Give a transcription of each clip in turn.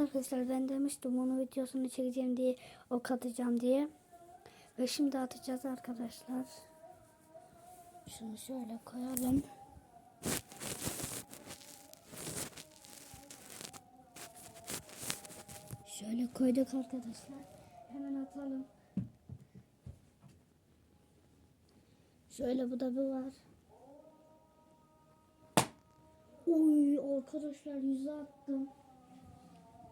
Arkadaşlar ben demiştim onun videosunu çekeceğim diye ok atacağım diye. Ve şimdi atacağız arkadaşlar. Şunu şöyle koyalım. Şöyle koyduk arkadaşlar. Hemen atalım. Şöyle bu da bir var. Uy arkadaşlar yüze attım.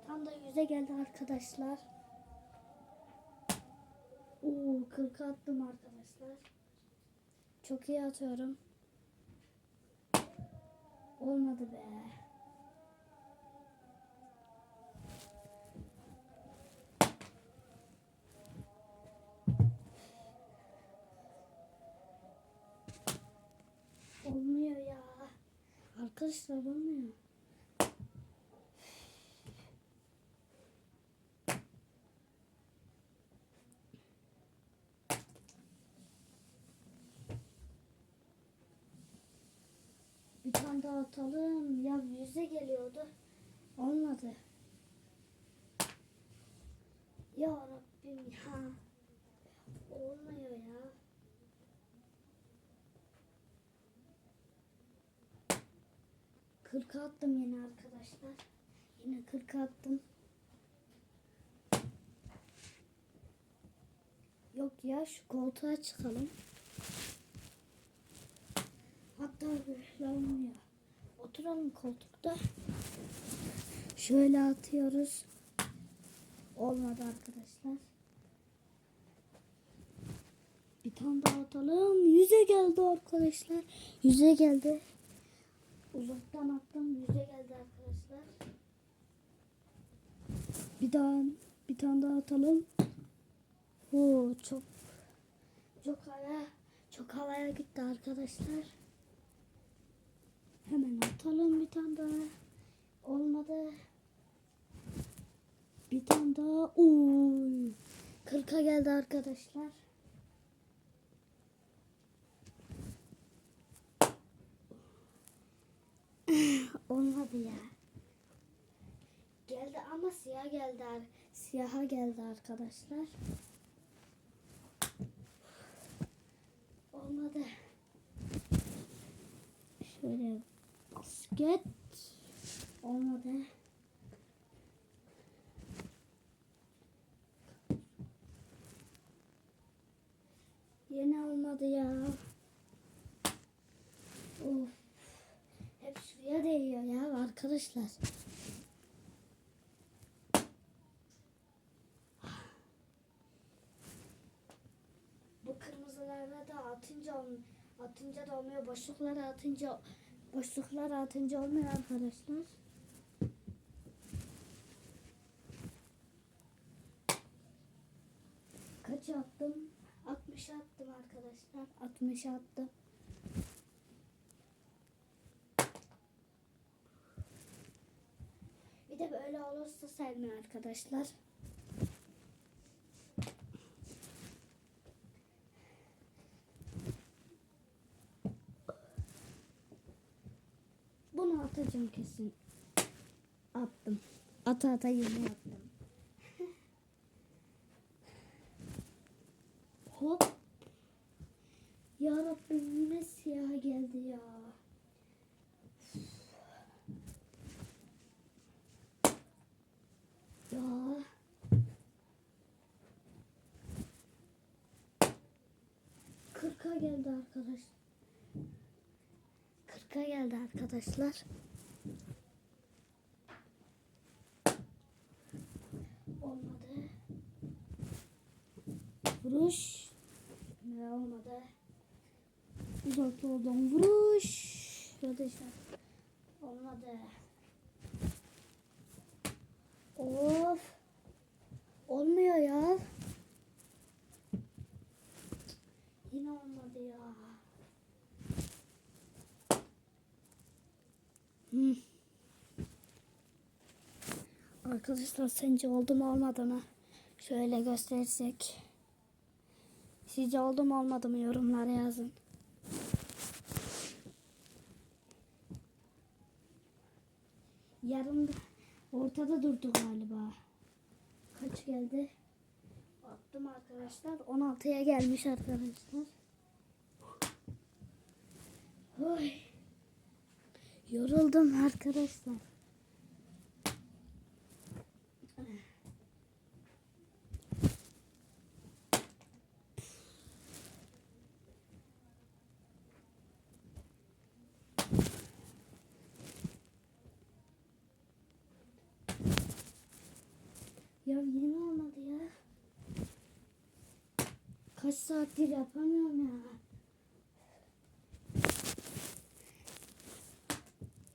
Tam da yüze geldi arkadaşlar. Oo 40 attım arkadaşlar. Çok iyi atıyorum. Olmadı be. Olmuyor ya. Arkadaşlar olmuyor. Atalım. Ya yüze geliyordu. Olmadı. Ya Rabbim ya. Olmuyor ya. Kırk attım yine arkadaşlar. Yine kırk attım. Yok ya şu koltuğa çıkalım. Hatta böyle olmuyor. Oturalım koltukta. Şöyle atıyoruz. Olmadı arkadaşlar. Bir tane daha atalım. Yüze geldi arkadaşlar. Yüze geldi. Uzaktan attım. Yüze geldi arkadaşlar. Bir daha bir tane daha atalım. Oo çok çok havaya çok havaya gitti arkadaşlar. Hemen atalım bir tane daha. Olmadı. Bir tane daha. Uy. 40'a geldi arkadaşlar. Olmadı ya. Geldi ama siyah geldi. Siyaha geldi arkadaşlar. Olmadı. Şöyle basket. Olmadı. Yine olmadı ya. Of. Hep suya değiyor ya arkadaşlar. Bu kırmızılarda da atınca atınca da olmuyor. Boşluklara atınca boşluklara atınca olmuyor arkadaşlar. Kaç attım? 60 attım arkadaşlar. 60 attım. Bir de böyle olursa sevmiyor arkadaşlar. Atacağım kesin. Attım. Ata ata yine attım. Hop. Ya Rabbim yine siyah geldi ya. Ya. Kırka geldi arkadaş. Kırka geldi arkadaşlar. Olmadı. Vuruş. Ne olmadı. Uzak yoldan vuruş. Arkadaşlar. Olmadı. Of. Olmuyor ya. Yine olmadı ya. Hmm. Arkadaşlar sence oldu mu olmadı mı? Şöyle gösterirsek. Sizce oldu mu olmadı mı yorumlara yazın. Yarın orta ortada durdu galiba. Kaç geldi? Attım arkadaşlar. 16'ya gelmiş arkadaşlar. Oy. Yoruldum arkadaşlar. Ya yine olmadı ya. Kaç saattir yapamıyorum ya.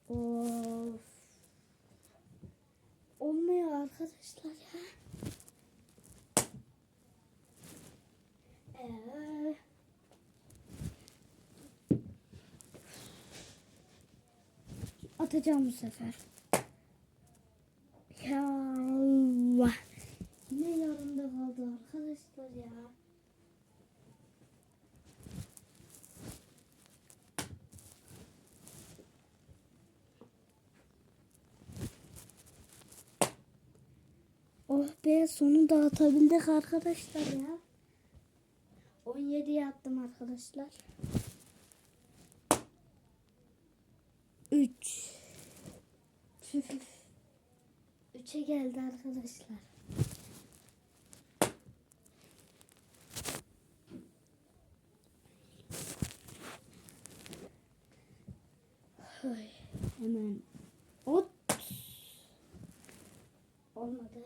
Of. Olmuyor arkadaşlar ya. Ee, atacağım bu sefer. Ya Allah. Yine yarımda kaldı arkadaşlar ya. Be sonunda atabildik arkadaşlar ya. 17 attım arkadaşlar. 3 3'e geldi arkadaşlar. Ay, hemen ot olmadı.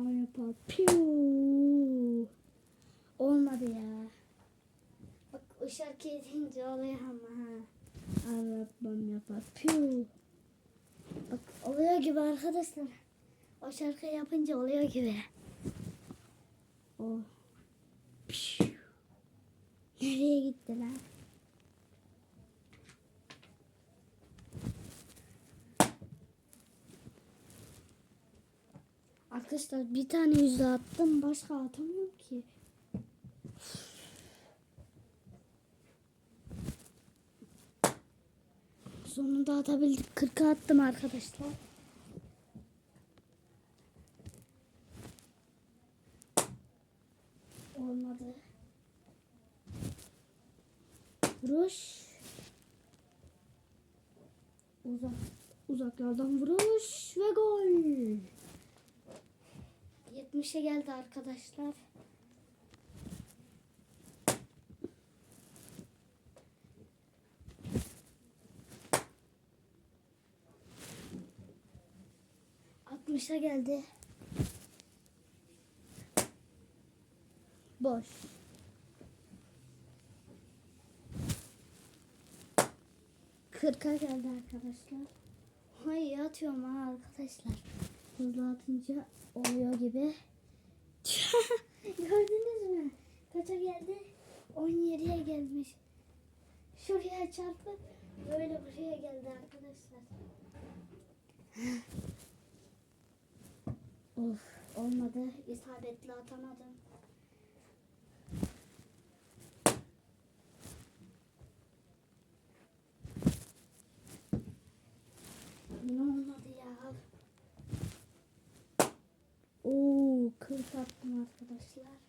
Araba yapar. Piu. Olmadı ya. Bak şarkıyı deyince oluyor ama. Arabam yapar. Piu. Bak oluyor gibi arkadaşlar. O şarkıyı yapınca oluyor gibi. O. Piu. Nereye gitti lan? Arkadaşlar bir tane yüzde attım. Başka atamıyorum ki. Sonunda atabildik. 40'a attım arkadaşlar. Olmadı. Vuruş. Uzak. Uzaklardan vuruş ve gol. 70'e geldi arkadaşlar. Altmışa geldi. Boş. Kırka geldi arkadaşlar. Hayır atıyorum ha arkadaşlar. Hızlı atınca oluyor gibi. Gördünüz mü? Kaça geldi? 17'ye gelmiş. Şuraya çarpıp böyle buraya geldi arkadaşlar. of olmadı. İsabetli atamadım. Yine olmadı ya. Oo, 40 attım arkadaşlar.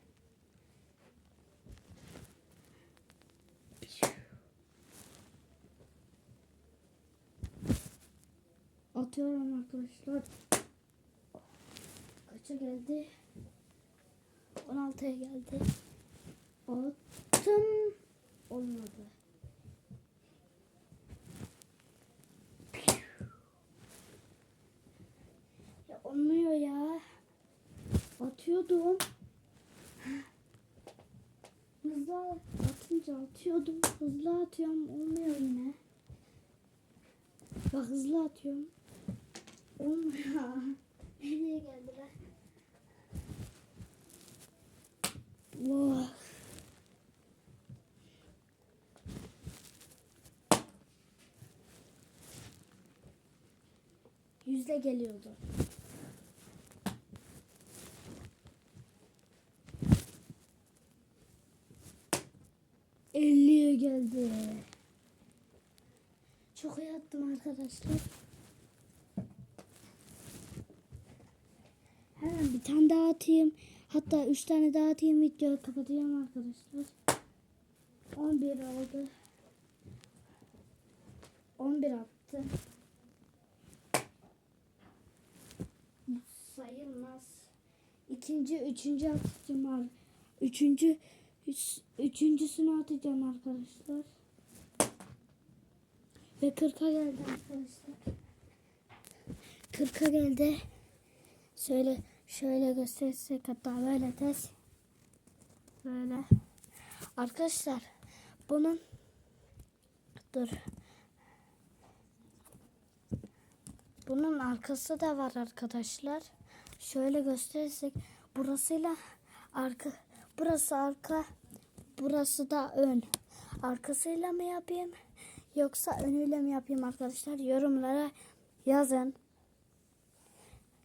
Atıyorum arkadaşlar. Kaça geldi? 16'ya geldi. Attım. Olmadı. Ya olmuyor ya. Atıyordum. Hızlı atınca atıyordum. Hızlı atıyorum. Olmuyor yine. Bak hızlı atıyorum. Olmuyor. Nereye geldiler? Yüzde geliyordu. Elliye geldi. Çok iyi attım arkadaşlar. Hemen bir tane daha atayım. Hatta üç tane daha atayım. Videoyu kapatıyorum arkadaşlar. 11 oldu. 11 attı. Sayılmaz. İkinci, üçüncü atacağım. ar- Üçüncü, üç- üçüncüsünü atacağım arkadaşlar. Ve 40'a geldi arkadaşlar. 40'a geldi. Şöyle şöyle gösterirsek hatta böyle tez. Böyle. Arkadaşlar bunun dur. Bunun arkası da var arkadaşlar. Şöyle gösterirsek burasıyla arka burası arka burası da ön. Arkasıyla mı yapayım yoksa önüyle mi yapayım arkadaşlar? Yorumlara yazın.